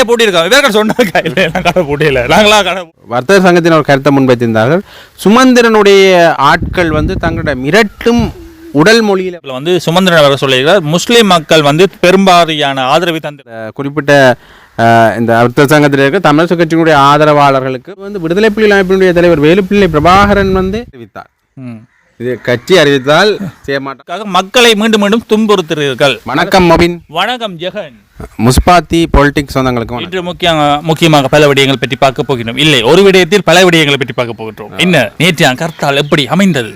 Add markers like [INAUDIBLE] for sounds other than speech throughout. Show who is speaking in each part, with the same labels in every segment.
Speaker 1: கடையை பூட்டியிருக்காங்க இவர்கள் சொன்னாங்க இல்லை கடை பூட்டியில நாங்களா கடை
Speaker 2: வர்த்தக சங்கத்தின் ஒரு கருத்தை முன்வைத்திருந்தார்கள். சுமந்திரனுடைய ஆட்கள் வந்து தங்களோட மிரட்டும் உடல் மொழியில
Speaker 1: வந்து சுமந்திரன் அவர் சொல்லியிருக்கிறார். முஸ்லிம் மக்கள் வந்து பெரும்பாலான ஆதரவை தந்து
Speaker 2: குறிப்பிட்ட இந்த வர்த்தக சங்கத்தில் இருக்க தமிழக கட்சியினுடைய ஆதரவாளர்களுக்கு வந்து விடுதலை புலிகள் அமைப்பினுடைய தலைவர் வேலுப்பிள்ளை பிரபாகரன் வந்து அறிவித்தார்
Speaker 1: ம்.
Speaker 2: இது கட்சி அறிவித்தால் செய்ய
Speaker 1: அதுக்காக மக்களை மீண்டும் மீண்டும் துன்புறுத்துகிறீர்கள்.
Speaker 2: வணக்கம் மொபின்.
Speaker 1: வணக்கம் ஜெகன்.
Speaker 2: முஸ்பாத்தி பொலிட்டிக்ஸ் சொந்தங்களுக்கு.
Speaker 1: இன்று முக்கிய முக்கியமாக பல விடயங்கள் பற்றி பார்க்க போகிறோம் இல்லை ஒரு விடயத்தில் பல விடயங்களை பற்றி பார்க்க போகின்றோம். என்ன நேற்று கருத்தால் எப்படி அமைந்தது?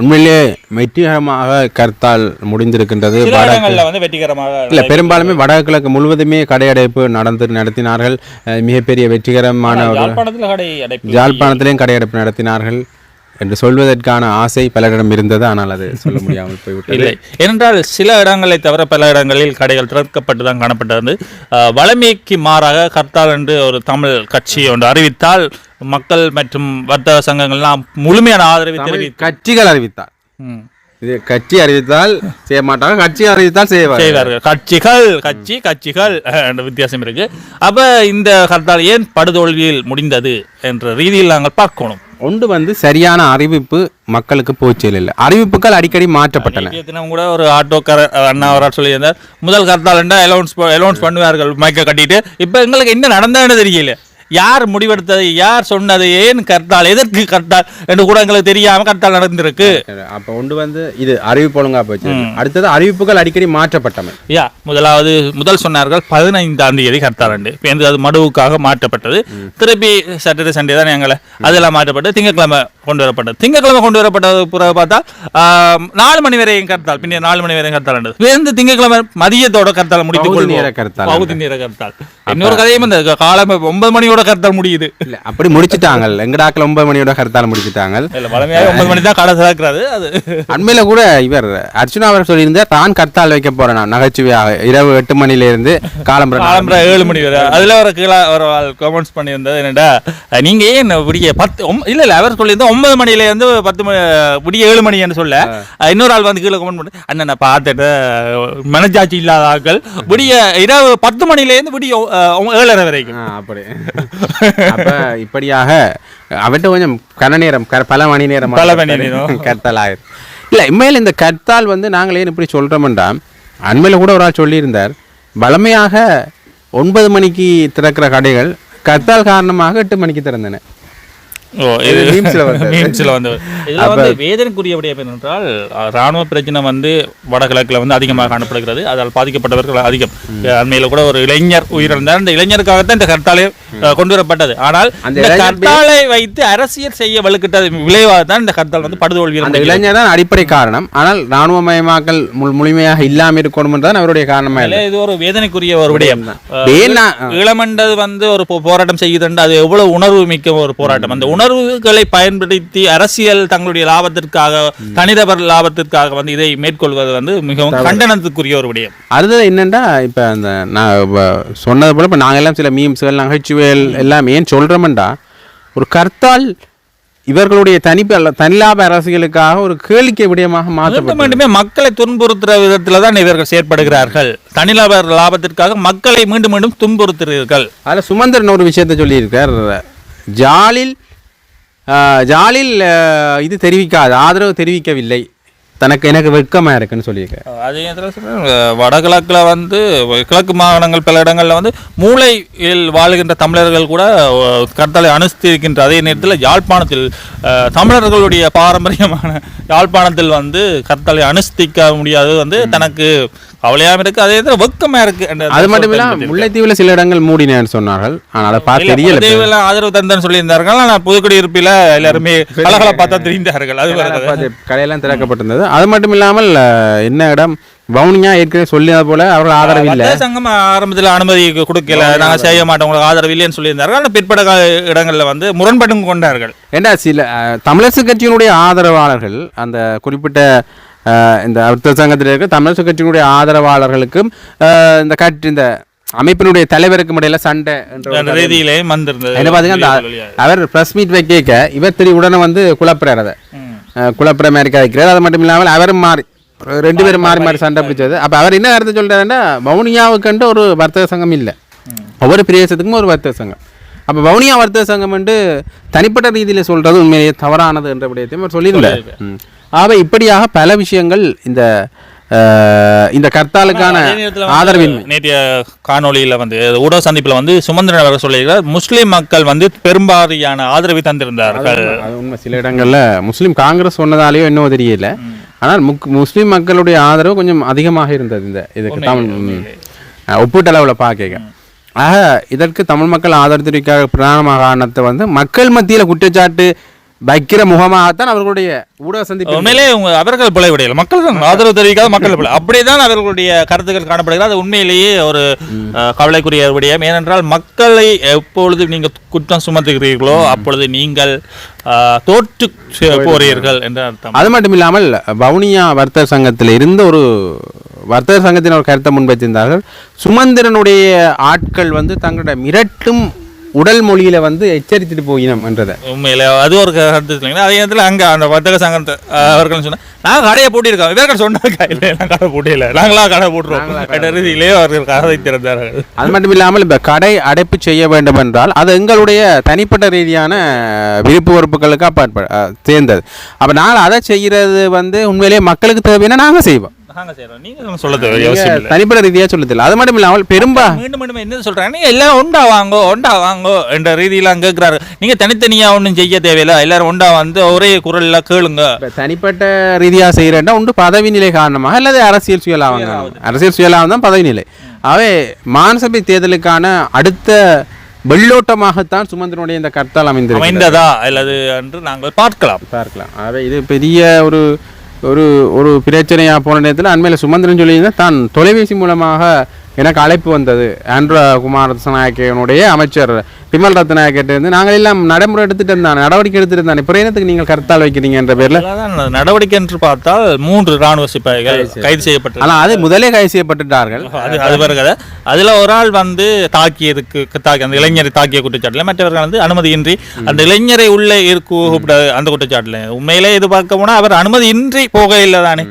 Speaker 2: உண்மையிலே வெற்றிகரமாக கருத்தால் முடிந்திருக்கின்றது.
Speaker 1: வெற்றிகரமாக
Speaker 2: இல்ல பெரும்பாலுமே வடகிழக்கு முழுவதுமே கடையடைப்பு நடந்து நடத்தினார்கள். மிகப்பெரிய வெற்றிகரமான ஒரு கடையடைப்பு நடத்தினார்கள். என்று சொல்வதற்கான ஆசை பலரிடம் இருந்தது. ஆனால் அது சொல்ல முடியாமல் போய்விட்டது.
Speaker 1: இல்லை. ஏனென்றால் சில இடங்களை தவிர பல இடங்களில் கடைகள் திறக்கப்பட்டு தான் காணப்பட்டது வளமைக்கு மாறாக கர்த்தால் என்று ஒரு தமிழ் கட்சி ஒன்று அறிவித்தால் மக்கள் மற்றும் வர்த்தக சங்கங்கள்லாம் முழுமையான ஆதரவை தெரிவி
Speaker 2: கட்சிகள் அறிவித்தார். இது கட்சி அறிவித்தால் செய்ய மாட்டாங்க கட்சி அறிவித்தால் செய்வார்
Speaker 1: செய்வார்கள். கட்சிகள் கட்சி கட்சிகள் என்ற வித்தியாசம் இருக்கு. அப்ப இந்த கர்த்தால் ஏன் படுதோல்வியில் முடிந்தது என்ற ரீதியில் நாங்கள் பார்க்கணும்.
Speaker 2: ஒன்று வந்து சரியான அறிவிப்பு மக்களுக்கு போச்சல் இல்லை. அறிவிப்புகள் அடிக்கடி மாற்றப்பட்டன.
Speaker 1: தினம் கூட ஒரு ஆட்டோக்கார அண்ணா அவரால் சொல்லியிருந்தார். முதல் கர்த்தால் அலௌன்ஸ் அலௌன்ஸ் பண்ணுவார்கள் மைக்கை கட்டிட்டு. இப்போ எங்களுக்கு என்ன நடந்ததுன்னு தெரியல யார் முடிவெடுத்தது யார் சொன்னது ஏன் கர்த்தால் எதற்கு கர்த்தால் என்று கூட எங்களுக்கு தெரியாம கர்த்தால் நடந்திருக்கு.
Speaker 2: அப்போ ஒன்று வந்து இது அறிவிப்பு ஒழுங்கா போச்சு. அடுத்தது அறிவிப்புகள் அடிக்கடி மாற்றப்பட்டன
Speaker 1: யா முதலாவது முதல் சொன்னார்கள் பதினைந்தாம் தேதி கர்த்தால் அண்டு இப்போ அது மடுவுக்காக மாற்றப்பட்டது. திருப்பி சாட்டர்டே சண்டே தான் எங்களை. அதெல்லாம் மாற்றப்பட்டு திங்கட்கிழமை கொண்டு வரப்பட்டது திங்கட்கிழமை கொண்டு வரப்பட்டது பார்த்தா நாலு மணி வரையும் கர்த்தால் பின்னர் நாலு மணி வரையும் கர்த்தால் அண்டு வேந்து திங்கட்கிழமை மதியத்தோட கர்த்தால் முடித்துக்
Speaker 2: பகுதி நேர கர்த்தால்
Speaker 1: பகுதி நேர கர்த்தால். இன்னொரு கதையும் இந்த காலம் ஒன்பது மணியோட கர்த்தால் முடியுது.
Speaker 2: இல்ல அப்படி முடிச்சிட்டாங்க எங்கடாக்கள் ஒன்பது மணியோட கருத்தால் முடிச்சிட்டாங்க
Speaker 1: இல்ல வளமையாக ஒன்பது மணி தான் கடை திறக்கிறது. அது
Speaker 2: அண்மையில கூட இவர் அர்ச்சுனா அவர் சொல்லியிருந்தார் தான் கர்த்தால் வைக்க போறேன் நகைச்சுவையாக இரவு எட்டு மணில இருந்து காலம்பரம்
Speaker 1: காலம்பரை ஏழு மணி வரை. அதுல ஒரு கீழே ஒரு கமெண்ட்ஸ் பண்ணியிருந்தது என்னடா விடிய ஏன் விடிய பத்து இல்ல இல்ல அவர் சொல்லியிருந்தா ஒன்பது மணில இருந்து பத்து மணி விடிய ஏழு மணின்னு சொல்ல. அஹ் இன்னொரு ஆள் வந்து கீழே கமெண்ட் பண்ணி. அண்ணன் நான் பார்த்துட்டு மனச்சாட்சி இல்லாத ஆட்கள். விடிய இரவு பத்து மணில இருந்து விடிய ஏழரை வரைக்கும்.
Speaker 2: அப்படி. அப்ப இப்படியாக அவர்கிட்ட கொஞ்சம் கன நேரம் பல மணி நேரம்
Speaker 1: பல மணி நேரம். [LAUGHS]
Speaker 2: கர்த்தால் ஆயிரும் இல்ல உண்மையில் இந்த கர்த்தால் வந்து நாங்கள் ஏன் இப்படி சொல்றோம்டா அண்மையில கூட ஒரு ஆள் சொல்லியிருந்தார் வளமையாக ஒன்பது மணிக்கு திறக்கிற கடைகள் கர்த்தால் காரணமாக எட்டு மணிக்கு திறந்தன.
Speaker 1: ஓ இது
Speaker 2: இது memes ல வந்தது. [LAUGHS]
Speaker 1: மீம்ஸ்ல வந்து இதுல வந்து வேதனைக்குரிய விடயம் என்னென்றால் அஹ், ராணுவ பிரச்சனை வந்து வடகிழக்குல வந்து அதிகமாக காணப்படுகிறது. அதால் பாதிக்கப்பட்டவர்கள் அதிகம். அண்மையில கூட ஒரு இளைஞர் உயிரிழந்தார். அந்த இளைஞருக்காகத்தான் இந்த கர்த்தாலே கொண்டு வரப்பட்டது. ஆனால்
Speaker 2: அந்த
Speaker 1: இந்த கர்த்தாலை வைத்து அரசியல் செய்ய வலுக்கிட்டது விளைவாக தான் இந்த கர்த்தால் வந்து படுதோல்வியில்
Speaker 2: அந்த. இளைஞர் தான் அடிப்படை காரணம். ஆனால் இராணுவமயமாக்கல் முழு முழுமையாக இல்லாமல் இருக்கணும் தான் அவருடைய காரணமா இல்லை
Speaker 1: இது ஒரு வேதனைக்குரிய ஒரு விடயம்
Speaker 2: வேணா
Speaker 1: ஈழமண்டது வந்து ஒரு போராட்டம் செய்யுதுண்டு. அது எவ்வளவு உணர்வு மிக்க ஒரு போராட்டம். அந்த உணர்வுகளை பயன்படுத்தி அரசியல் தங்களுடைய லாபத்திற்காக தனிநபர் லாபத்திற்காக வந்து இதை மேற்கொள்வது வந்து மிகவும் கண்டனத்துக்குரிய ஒரு விடயம்.
Speaker 2: அடுத்தது என்னன்னா இப்போ அந்த நான் சொன்னது போல இப்போ நாங்கள் எல்லாம் சில மீம்ஸ்கள் நகைச்சுவைகள் எல்லாம் ஏன் சொல்கிறோம்டா ஒரு கர்த்தால் இவர்களுடைய தனி தனிலாப அரசியலுக்காக ஒரு கேளிக்கை விடயமாக மாற்றப்பட்டது.
Speaker 1: மீண்டுமே மக்களை துன்புறுத்துற விதத்துல தான் இவர்கள் செயற்படுகிறார்கள். தனிநபர் லாபத்திற்காக மக்களை மீண்டும் மீண்டும் துன்புறுத்துகிறீர்கள்.
Speaker 2: அதில் சுமந்திரன் ஒரு விஷயத்தை சொல்லியிருக்கார். ஜாலில் ஜாலில் இது தெரிவிக்காது ஆதரவு தெரிவிக்கவில்லை. தனக்கு எனக்கு வெட்கமா இருக்குன்னு சொல்லியிருக்கார்.
Speaker 1: அதே வடகிழக்குல வந்து கிழக்கு மாகாணங்கள் பல இடங்கள்ல வந்து மூளையில் வாழுகின்ற தமிழர்கள் கூட அஹ், கர்த்தலை அனுஷ்டிக்கின்ற அதே நேரத்தில் யாழ்ப்பாணத்தில் தமிழர்களுடைய பாரம்பரியமான யாழ்ப்பாணத்தில் வந்து கர்த்தலை அனுஷ்டிக்க முடியாது. வந்து தனக்கு கவலையாம இருக்கு அதே நேரத்தில் வெக்கமா இருக்கு என்ற
Speaker 2: அது மட்டும் இல்லாமல் முல்லைத்தீவில் சில இடங்கள் மூடினேன்னு சொன்னார்கள். ஆனால் அதை பார்த்து தெரியல
Speaker 1: ஆதரவு தந்தேன்னு சொல்லியிருந்தார்கள். ஆனால் புதுக்குடியிருப்பில் எல்லாருமே கலகல பார்த்தா தெரிந்தார்கள். அது
Speaker 2: கடையெல்லாம் திறக்கப்பட்டிருந்தது. அது மட்டும் இல்லாமல் என்ன இடம்? வவுனியா ஏற்கனவே சொல்லியது போல அவர்கள் ஆதரவு இல்லை.
Speaker 1: சங்கம் ஆரம்பத்தில் அனுமதி கொடுக்கல. நாங்கள் செய்ய மாட்டோம் உங்களுக்கு ஆதரவு இல்லைன்னு சொல்லியிருந்தார்கள். ஆனால் பிற்பட இடங்கள்ல வந்து முரண்படும் கொண்டார்கள்.
Speaker 2: ஏண்டா சில தமிழரசு கட்சியினுடைய ஆதரவாளர்கள் அந்த குறிப்பிட்ட இந்த வர்த்தக சங்கத்தில் இருக்க தமிழரசு கட்சியினுடைய ஆதரவாளர்களுக்கும் இந்த கட்சி இந்த அமைப்பினுடைய தலைவருக்கும் இடையில சண்டை என்ற
Speaker 1: ரீதியிலே வந்திருந்தது
Speaker 2: பார்த்தீங்கன்னா அவர் ப்ரெஸ் மீட் வைக்க இவர் திரு உடனே வந்து குழப்புறார் அதை. குழப்புற மாதிரி கதைக்கிறார் அது மட்டும் இல்லாமல் அவரும் மாறி ரெண்டு பேரும் மாறி மாறி சண்டை பிடிச்சது. அப்போ அவர் என்ன கருத்து சொல்றாருன்னா வவுனியாவுக்குன்ட்டு ஒரு வர்த்தக சங்கம் இல்லை. ஒவ்வொரு பிரதேசத்துக்கும் ஒரு வர்த்தக சங்கம். அப்போ வவுனியா வர்த்தக சங்கம் வந்து தனிப்பட்ட ரீதியில் சொல்றது உண்மையிலேயே தவறானது என்ற விடயத்தையும் அவர் சொல்லியிருந்தார். ம். ஆகவே இப்படியாக பல விஷயங்கள் இந்த இந்த கர்த்தாலுக்கான ஆதரவின்மை
Speaker 1: நேற்றைய காணொளியில வந்து ஊடக சந்திப்பில் வந்து சுமந்திரன் அவர்கள் சொல்லியிருக்கிறார் முஸ்லிம் மக்கள் வந்து பெரும்பாரியான ஆதரவை தந்திருந்தார்கள்.
Speaker 2: உண்மை சில இடங்கள்ல முஸ்லீம் காங்கிரஸ் சொன்னதாலேயோ என்னவோ தெரியல. ஆனால் முக் முஸ்லீம் மக்களுடைய ஆதரவு கொஞ்சம் அதிகமாக இருந்தது இந்த இதுக்கு தமிழ் ஒப்பீட்டளவில் பார்க்க. ஆக இதற்கு தமிழ் மக்கள் ஆதரவு தெரிவிக்காத பிரதான காரணத்தை வந்து மக்கள் மத்தியில் குற்றச்சாட்டு வைக்கிற முகமாகத்தான் அவர்களுடைய ஊடக சந்திப்பு
Speaker 1: உண்மையிலே உங்க அவர்கள் பிழை விடையில மக்கள் தான் ஆதரவு தெரிவிக்காத மக்கள் பிழை. அப்படிதான் அவர்களுடைய கருத்துக்கள் காணப்படுகிறது. அது உண்மையிலேயே ஒரு கவலைக்குரிய விடயம். ஏனென்றால் மக்களை எப்பொழுது நீங்கள் குற்றம் சுமத்துகிறீர்களோ அப்பொழுது நீங்கள் தோற்று போறீர்கள் என்று அர்த்தம்.
Speaker 2: அது மட்டும் இல்லாமல் வவுனியா வர்த்தக சங்கத்தில் இருந்த ஒரு வர்த்தக சங்கத்தின் ஒரு கருத்தை முன்வைத்திருந்தார்கள் சுமந்திரனுடைய ஆட்கள் வந்து தங்களுடைய மிரட்டும் உடல் மொழியில வந்து எச்சரித்துட்டு போயினம் என்றதை.
Speaker 1: உண்மையில அது ஒரு கருத்து இல்லைங்களா அதே நேரத்தில் அங்க அந்த வர்த்தக சங்கத்தை அவர்கள் சொன்னா நாங்க கடையை பூட்டியிருக்கோம். இவர்கள் சொன்னாங்க இல்லை நான் கடை பூட்டியில நாங்களா கடை பூட்டுறோம். என்ற ரீதியிலே அவர்கள் கதை திறந்தார்கள்.
Speaker 2: அது மட்டும் இல்லாமல் இப்போ கடை அடைப்பு செய்ய வேண்டும் என்றால் அது எங்களுடைய தனிப்பட்ட ரீதியான விருப்பு வெறுப்புகளுக்கு அப்பாற்ப சேர்ந்தது அப்போ நாங்கள் அதை செய்கிறது வந்து உண்மையிலேயே மக்களுக்கு தேவைன்னா நாங்கள் செய்வோம்.
Speaker 1: நாங்க செய்யறோம் நீங்க சொல்ல தேவை
Speaker 2: அது மட்டும் இல்லாமல் பெரும்பா.
Speaker 1: மீண்டும் மீண்டும் என்ன சொல்றாங்க? எல்லாம் ஒண்டா வாங்கோ ஒண்டா வாங்கோ என்ற ரீதியில அங்க கேட்கிறாரு நீங்க தனித்தனியா ஒண்ணும் செய்ய தேவையில்ல. எல்லாரும் ஒண்டா வந்து ஒரே குரல்ல கேளுங்க.
Speaker 2: தனிப்பட்ட ரீதியாக செய்கிறேன்னா உண்டு பதவி நிலை காரணமாக அல்லது அரசியல் சுயலாபம் அரசியல் சுயலாபம் தான் பதவி நிலை. மாநசபை தேர்தலுக்கான அடுத்த வெள்ளோட்டமாகத்தான் சுமந்திரனுடைய இந்த கர்த்தால் அமைந்திருக்கு
Speaker 1: அமைந்ததா அல்லது என்று நாங்கள் பார்க்கலாம்.
Speaker 2: பார்க்கலாம். ஆகவே இது பெரிய ஒரு ஒரு ஒரு பிரச்சனையாக போன நேரத்தில் அண்மையில் சுமந்திரன் சொல்லியிருந்தால் தான் தொலைபேசி மூலமாக எனக்கு அழைப்பு வந்தது. ஆண்ட்ரா குமார் ரத்நாயக்கனுடைய அமைச்சர் பிமல் ரத்நாயக்கிட்ட இருந்து நாங்கள் எல்லாம் நடைமுறை எடுத்துட்டு இருந்தான் நடவடிக்கை எடுத்துட்டு இருந்தான் இப்போ என்னத்துக்கு நீங்கள் கருத்தால் வைக்கிறீங்க என்ற பேரில்?
Speaker 1: நடவடிக்கை என்று பார்த்தால் மூன்று ராணுவ சிப்பாய்கள் கைது செய்யப்பட்டு
Speaker 2: ஆனால் அது முதலே கைது செய்யப்பட்டுட்டார்கள்.
Speaker 1: அது அது பிறகு. அதுல ஒரு ஆள் வந்து தாக்கியதுக்கு தாக்கி அந்த இளைஞரை தாக்கிய குற்றச்சாட்டுல மற்றவர்கள் வந்து அனுமதியின்றி அந்த இளைஞரை உள்ளே இருக்கு அந்த குற்றச்சாட்டுல. உண்மையிலே இது பார்க்க போனா அவர் அனுமதியின்றி போக இல்லை தானே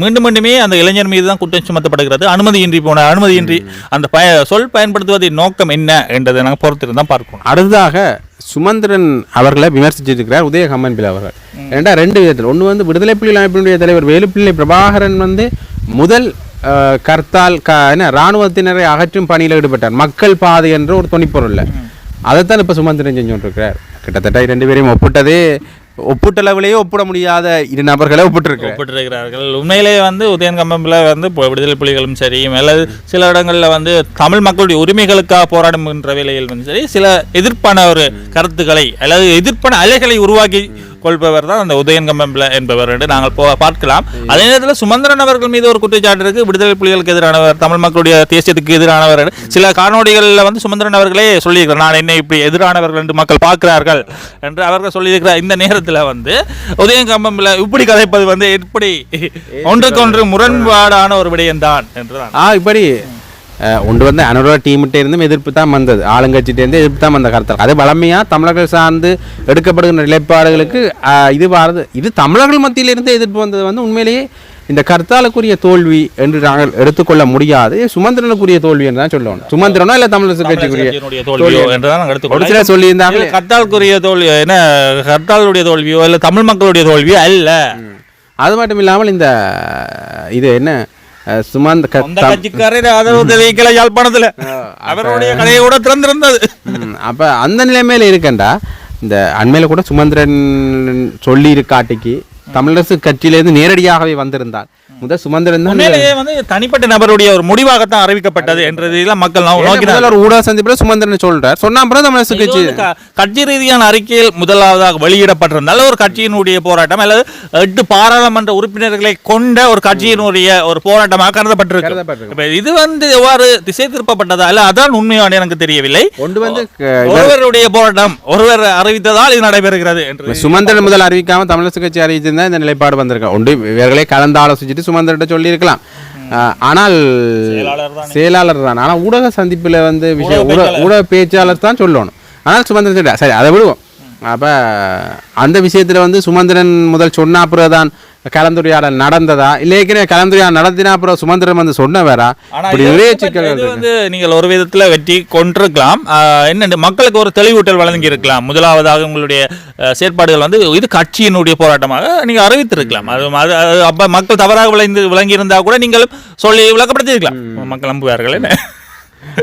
Speaker 1: மீண்டும் மீண்டுமே அந்த இளைஞர் மீது தான் குற்றம் சுமத்தப்படுகிறது. அனுமதியின்றி போன அனுமதியின்றி அந்த பய சொல் பயன்படுத்துவதின் நோக்கம் என்ன என்றதை நாங்கள் பொறுத்திருந்து தான் பார்க்கணும்.
Speaker 2: அடுத்ததாக சுமந்திரன் அவர்களை விமர்சிச்சிருக்கிறார் உதய கம்மன்பில் அவர்கள். ஏண்டா ரெண்டு விதத்தில்? ஒன்று வந்து விடுதலை புலிகள் அமைப்பினுடைய தலைவர் வேலுப்பிள்ளை பிரபாகரன் வந்து முதல் கர்த்தால் க என்ன இராணுவத்தினரை அகற்றும் பணியில் ஈடுபட்டார். மக்கள் பாதை என்ற ஒரு துணிப்பொருள் அதைத்தான் இப்போ சுமந்திரன் செஞ்சு கொண்டிருக்கிறார். கிட்டத்தட்ட இரண்டு பேரையும் ஒப்பிட்டதே ஒப்பிட்டளவிலேயே ஒப்பிட முடியாத இரு நபர்களை ஒப்பிட்டு
Speaker 1: ஒப்பிட்டிருக்கிறார்கள். உண்மையிலேயே வந்து உதயன் கம்பம்பில் வந்து இப்போ விடுதலை புலிகளும் சரி அல்லது சில இடங்களில் வந்து தமிழ் மக்களுடைய உரிமைகளுக்காக போராடுகின்ற வேலையில் வந்து சரி சில எதிர்ப்பான ஒரு கருத்துக்களை அல்லது எதிர்ப்பான அலைகளை உருவாக்கி கொள்பவர் தான் அந்த உதயன் கம்பம்பில் என்பவர் என்று நாங்கள் போ பார்க்கலாம். அதே நேரத்தில் சுமந்திரன் அவர்கள் மீது ஒரு குற்றச்சாட்டு இருக்கு. விடுதலை புலிகளுக்கு எதிரானவர் தமிழ் மக்களுடைய தேசியத்துக்கு எதிரானவர். சில காணொளிகளில் வந்து சுமந்திரன் அவர்களே சொல்லியிருக்கிறார் நான் என்ன இப்படி எதிரானவர்கள் என்று மக்கள் பார்க்கிறார்கள் என்று அவர்கள் சொல்லியிருக்கிறார். இந்த நேரத்தில் வந்து உதயன் கம்பம்பில் இப்படி கதைப்பது வந்து எப்படி? ஒன்றுக்கு ஒன்று முரண்பாடான ஒரு விடயம்தான் என்று
Speaker 2: இப்படி. ஒன்று வந்து அனுரா டீம்கிட்ட இருந்தும் எதிர்ப்பு தான் வந்தது. ஆளுங்கட்சிகிட்ட இருந்து எதிர்ப்பு தான் வந்த கருத்து அது வளமையாக தமிழர்கள் சார்ந்து எடுக்கப்படுகின்ற நிலைப்பாடுகளுக்கு இது வாரது இது தமிழர்கள் மத்தியில இருந்து எதிர்ப்பு வந்தது வந்து உண்மையிலேயே இந்த கர்த்தாலுக்குரிய தோல்வி என்று நாங்கள் எடுத்துக்கொள்ள முடியாது. சுமந்திரனுக்குரிய தோல்வி என்று தான் சொல்லணும் சுமந்திரனோ இல்லை தமிழரசு கட்சிக்குரிய
Speaker 1: தோல்வியோ என்று தான்
Speaker 2: சிலர் சொல்லியிருந்தாங்க.
Speaker 1: கர்த்தாலுக்குரிய தோல்வி என்ன கர்த்தாலுடைய தோல்வியோ இல்லை தமிழ் மக்களுடைய தோல்வியோ அல்ல.
Speaker 2: அது மட்டும் இல்லாமல் இந்த இது என்ன சுமந்த
Speaker 1: கட்சிக்காரர் ஆதரவு தெரிவிக்கல யாழ்ப்பாணத்துல. அவருடைய கடையை கூட திறந்திருந்தது.
Speaker 2: அப்ப அந்த நிலைமையில இருக்கண்டா இந்த அண்மையில கூட சுமந்திரன் சொல்லி இருக்காட்டிக்கு தமிழரசு கட்சியிலிருந்து நேரடியாகவே வந்திருந்தார். முதல் சுமந்திரன் தான்
Speaker 1: உண்மையிலேயே வந்து தனிப்பட்ட நபருடைய ஒரு முடிவாகத்தான் அறிவிக்கப்பட்டது என்றதெல்லாம் மக்கள் நோ- நோக்கினார்கள்
Speaker 2: முதல்ல ஒரு ஊடக சந்திப்பில் சுமந்திரன் சொல்றார். சொன்னா அப்புறம்
Speaker 1: இது
Speaker 2: கட்சி
Speaker 1: கட்சி ரீதியான அறிக்கையில் முதலாவதாக வெளியிடப்பட்டிருந்தால் ஒரு கட்சியினுடைய போராட்டம் அல்லது எட்டு பாராளுமன்ற உறுப்பினர்களை கொண்ட ஒரு கட்சியினுடைய ஒரு போராட்டமாக கருதப்பட்டிருக்கு. இது வந்து எவ்வாறு திசை திருப்பப்பட்டதா? அல்ல அதான் உண்மையான எனக்கு தெரியவில்லை.
Speaker 2: ஒன்று வந்து க-
Speaker 1: ஒருவருடைய போராட்டம் ஒருவர் அறிவித்ததால் இது நடைபெறுகிறது என்று
Speaker 2: சுமந்திரன் முதல் அறிவிக்காம தமிழரசு கட்சி அறிவிச்சிருந்தா இந்த நிலைப்பாடு வந்திருக்கா? ஒன்று இவர்களே கலந்து ஆலோசிச்சுட்டு சுமந்திரன்ட்ட சொல்லியிருக்கலாம். ஆனால்
Speaker 1: செயலாளர் தான்.
Speaker 2: ஆனால் ஊடக சந்திப்பில் வந்து விஷயம் ஊடக பேச்சாளர். தான் சொல்லணும். ஆனால் சுமந்திரன். சரி அதை விடுவோம். அப்போ அந்த விஷயத்தில் வந்து சுமந்திரன் முதல் சொன்ன அப்புறம் தான் கலந்துரையாடல் நடந்ததா? இல்லை ஏற்கனவே கலந்துரையாடல் நடத்தினா அப்புறம் சுமந்திரன் வந்து சொன்ன வேறா இப்படி நிறைய
Speaker 1: வந்து-
Speaker 2: சிக்கல்கள்.
Speaker 1: வந்து நீங்கள் ஒரு விதத்துல வெற்றி கொண்டிருக்கலாம். என்ன மக்களுக்கு ஒரு தெளிவூட்டல் வழங்கி இருக்கலாம் முதலாவதாக உங்களுடைய செயற்பாடுகள் வந்து இது கட்சியினுடைய போராட்டமாக நீங்க அறிவித்திருக்கலாம். அது அது- அப்ப மக்கள் தவறாக விளைந்து விளங்கி இருந்தா கூட நீங்கள் சொல்லி விளக்கப்படுத்திருக்கலாம் மக்கள் நம்புவார்கள் என்ன?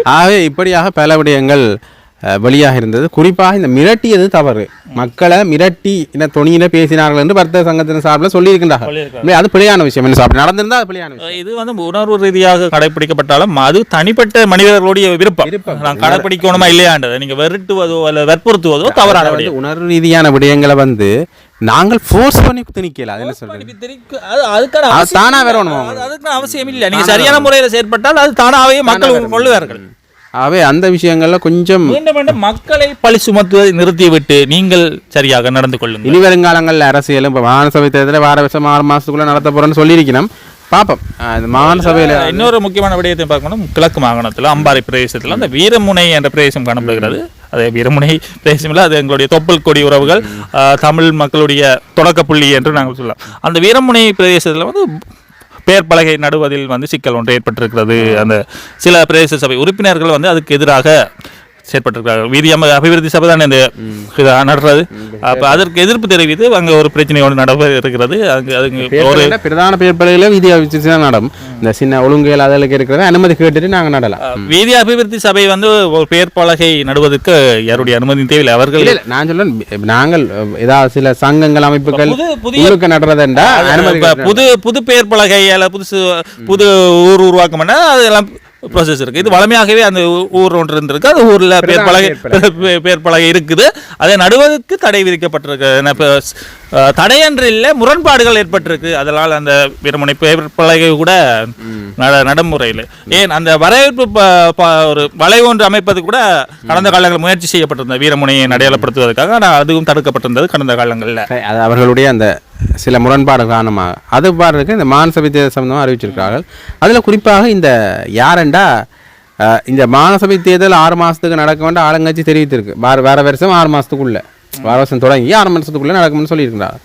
Speaker 2: ஆகவே இப்படியாக பல விடயங்கள் வெளியாக இருந்தது. குறிப்பாக இந்த மிரட்டியது தவறு. மக்களை மிரட்டி இந்த தொனியில பேசினார்கள் என்று வர்த்தக சங்கத்தின் சார்பில் சொல்லியிருக்கின்றார்கள். அது பிழையான விஷயம். என்ன சாப்பிட்டு நடந்திருந்தா அது பிழையான விஷயம்.
Speaker 1: இது வந்து உணர்வு ரீதியாக கடைபிடிக்கப்பட்டாலும் அது தனிப்பட்ட மனிதர்களுடைய விருப்பம். நான் கடைபிடிக்கணுமா இல்லையாண்டது நீங்க வெறுட்டுவதோ அல்ல வற்புறுத்துவதோ தவறான
Speaker 2: உணர்வு ரீதியான விடயங்களை வந்து நாங்கள் ஃபோர்ஸ் பண்ணி திணிக்கல. அது என்ன
Speaker 1: அவசியம்
Speaker 2: தானா
Speaker 1: இல்லை.
Speaker 2: வரணுமா
Speaker 1: அது- அதுக்கான அவசியம் இல்லை. நீங்க சரியான முறையில் செயற்பட்டால் அது தானாகவே மக்கள் கொள்ளுவார்கள்
Speaker 2: ஆகவே அந்த விஷயங்கள்ல கொஞ்சம்
Speaker 1: மீண்டும் மீண்டும் மக்களை பழி சுமத்துவதை நிறுத்திவிட்டு நீங்கள் சரியாக நடந்து கொள்ளுங்கள்.
Speaker 2: இனி வருங்காலங்களில் அரசியலும் இப்போ மாகாண சபை தேர்தலில் வார வருஷம் ஆறு மாசத்துக்குள்ள நடத்த போறோம்னு சொல்லியிருக்கணும் பார்ப்போம் அஹ் இந்த மாகாண சபையில
Speaker 1: இன்னொரு முக்கியமான விடயத்தை பார்க்கணும். கிழக்கு மாகாணத்தில் அம்பாறை பிரதேசத்தில் அந்த வீரமுனை என்ற பிரதேசம் காணப்படுகிறது. அது வீரமுனை பிரதேசம் இல்லை அது எங்களுடைய தொப்பல் கொடி உறவுகள் தமிழ் மக்களுடைய தொடக்க புள்ளி என்று நாங்கள் சொல்லலாம். அந்த வீரமுனை பிரதேசத்தில் வந்து பெயர் பலகை நடுவதில் வந்து சிக்கல் ஒன்று ஏற்பட்டிருக்கிறது. அந்த சில பிரதேச சபை உறுப்பினர்கள் வந்து அதுக்கு எதிராக செயற்பட்டிருக்கிறார்கள். வீதி அபிவிருத்தி சபை தானே இந்த நடுறது. அப்போ அதற்கு எதிர்ப்பு தெரிவித்து அங்கே ஒரு பிரச்சனை ஒன்று நடக்க இருக்கிறது. அங்கு அதுக்கு ஒரு
Speaker 2: பேர் பிரதான பேர் பலகையில வீதி அபிவிருத்தி தான் நடம். இந்த சின்ன ஒழுங்குகள் அதற்கு இருக்கிறத அனுமதி கேட்டுட்டு நாங்க நடலாம்.
Speaker 1: வீதி அபிவிருத்தி சபை வந்து ஒரு பெயர் பலகை நடுவதற்கு யாருடைய அனுமதி தேவையில்லை. அவர்கள்
Speaker 2: நான் சொல்றேன் நாங்கள் ஏதாவது சில சங்கங்கள் அமைப்புகள்
Speaker 1: புது புதிய
Speaker 2: நடுறதுண்டா?
Speaker 1: புது புது பெயர் பலகை அல்ல புதுசு புது ஊர் உருவாக்கம் அதெல்லாம் ப்ராசஸ் இருக்கு. இது வளமையாகவே அந்த ஊர் ஒன்று இருந்திருக்கு. அந்த ஊர்ல பேர் பலகை பேர் பலகை. இருக்குது. அதை நடுவதற்கு தடை விதிக்கப்பட்டிருக்கு. தடை என்று இல்லை முரண்பாடுகள் ஏற்பட்டிருக்கு. அதனால் அந்த வீரமுனை பேர் பலகை கூட நட நடைமுறையில். ஏன் அந்த வரவேற்பு ஒரு வளைவு ஒன்று அமைப்பது கூட கடந்த காலங்களில் முயற்சி செய்யப்பட்டிருந்த வீரமுனையை அடையாளப்படுத்துவதற்காக ஆனால் அதுவும் தடுக்கப்பட்டிருந்தது கடந்த காலங்களில்.
Speaker 2: அது அவர்களுடைய அந்த சில முரண்பாடு காரணமாக அது பாடுறதுக்கு இந்த மானசபை தேர்தல் சம்பந்தமாக அறிவிச்சிருக்கிறார்கள். அதில் குறிப்பாக இந்த யாரெண்டா இந்த மானசபை தேர்தல் ஆறு மாதத்துக்கு நடக்க வேண்டாம் ஆளுங்கட்சி தெரிவித்திருக்கு. வேறு வேறு வருஷம் ஆறு மாதத்துக்குள்ளே வேறு வருஷம் தொடங்கி ஆறு மாதத்துக்குள்ளே நடக்கும்னு சொல்லியிருக்கிறார்கள்.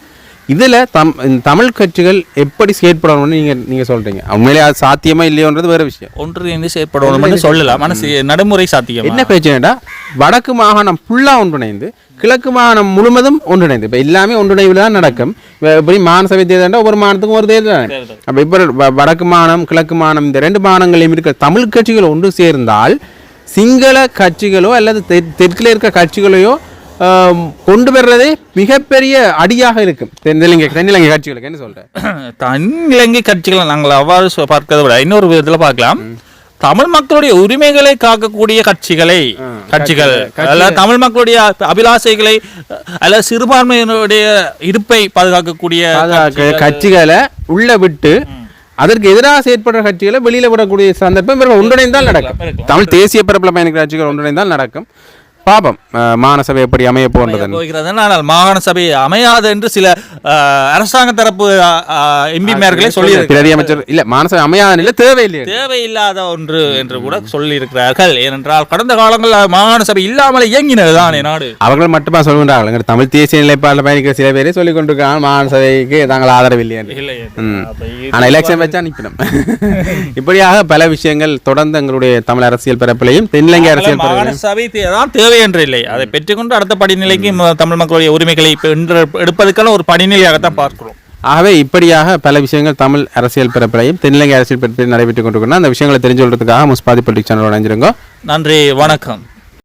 Speaker 2: இதில் தம் தமிழ் கட்சிகள் எப்படி செயற்படணும்னு நீங்கள் நீங்கள் சொல்கிறீங்க உண்மையிலே அது சாத்தியமா இல்லையோன்றது வேறு விஷயம்.
Speaker 1: ஒன்றிணைந்து செயற்படணும்னு சொல்லலாம். மனசு நடைமுறை சாத்தியம்?
Speaker 2: என்ன பிரச்சனைடா? வடக்கு மாகாணம் ஃபுல்லாக ஒன்றிணைந்து கிழக்கு மாகாணம் முழுவதும் ஒன்றிணைந்து. இப்போ எல்லாமே ஒன்றிணைவில் தான் நடக்கும். இப்ப எப்படி மாநசபை தேர்தல் ஒவ்வொரு மாநிலத்துக்கும் ஒரு தேர்தல் அப்போ இப்போ வடக்கு மாகாணம் கிழக்கு மாகாணம் இந்த ரெண்டு மாகாணங்களையும் இருக்கிற தமிழ் கட்சிகள் ஒன்று சேர்ந்தால் சிங்கள கட்சிகளோ அல்லது தெற் தெற்கில் இருக்க கட்சிகளையோ கொண்டு வர்றதே மிகப்பெரிய அடியாக இருக்கும். தென்னிலங்கை தென்னிலங்கை கட்சிகளுக்கு என்ன சொல்கிறேன் [CLEARS THROAT]
Speaker 1: தன்னிலங்கை கட்சிகளை நாங்கள் அவ்வாறு பார்க்கிறதை விட இன்னொரு விதத்தில் பார்க்கலாம். தமிழ் மக்களுடைய உரிமைகளை காக்கக்கூடிய கட்சிகளை கட்சிகள் அல்ல தமிழ் மக்களுடைய அபிலாசைகளை அல்ல சிறுபான்மையினுடைய இருப்பை பாதுகாக்கக்கூடிய
Speaker 2: பாதுகாக்க கட்சிகளை. உள்ள விட்டு அதற்கு எதிராக செயற்படுற கட்சிகளை வெளியில விடக்கூடிய சந்தர்ப்பம் இவர்கள் ஒன்றிணைந்தால் நடக்கும். தமிழ் தேசிய பரப்பில் பயணிக்கிற கட்சிகள் ஒன்றிணைந்தால் நடக்கும். பாப்போம் அஹ், மாநசபை எப்படி அமைய போன்றது
Speaker 1: போகிறது ஆனால் மாகாண சபை அமையாது என்று சில அரசாங்க தரப்பு எம்பிமார்களே சொல்லி
Speaker 2: பிரதி அமைச்சர் இல்ல மாநசபை அமையாத நிலை தேவையில்லை
Speaker 1: தேவையில்லாத ஒன்று என்று கூட சொல்லியிருக்கிறார்கள். ஏனென்றால் கடந்த காலங்களில் மாகாண சபை இல்லாமல் இயங்கினது தானே நாடு.
Speaker 2: அவர்கள் மட்டுமா சொல்கின்றார்கள். எங்கள் தமிழ் தேசிய நிலைப்பாட்டில் பயணிக்கிற சில பேரே சொல்லிக் கொண்டிருக்காங்க மாநசபைக்கு தாங்கள் ஆதரவில்லை என்று.
Speaker 1: இல்லை
Speaker 2: ம்.
Speaker 1: அப்ப இது-
Speaker 2: ஆனா எலெக்ஷன் வச்சா நிக்கணும். இப்படியாக பல விஷயங்கள் தொடர்ந்து எங்களுடைய தமிழ் அரசியல் பரப்பிலையும் தென்னிலங்கை அரசியல்
Speaker 1: மாகாண
Speaker 2: பரப்பிலையும்
Speaker 1: சபை தான் தேவை என்று இல்லை. அதை பெற்றுக்கொண்டு அடுத்த படிநிலைக்கு தமிழ் மக்களுடைய உரிமைகளை எடுப்பதற்கான ஒரு படிநிலையாகத்தான் பார்க்கிறோம்.
Speaker 2: ஆகவே இப்படியாக பல விஷயங்கள் தமிழ் அரசியல் பரப்பிலையும் தென்னிலங்கை அரசியல் பரப்பிலையும் நடைபெற்றுக் கொண்டிருக்கின்றன. அந்த விஷயங்களை தெரிஞ்சு கொள்றதுக்காக முஸ்பாதி பொலிட்டிக் சேனலோட இணைஞ்சிருங்க
Speaker 1: நன்றி வணக்கம்.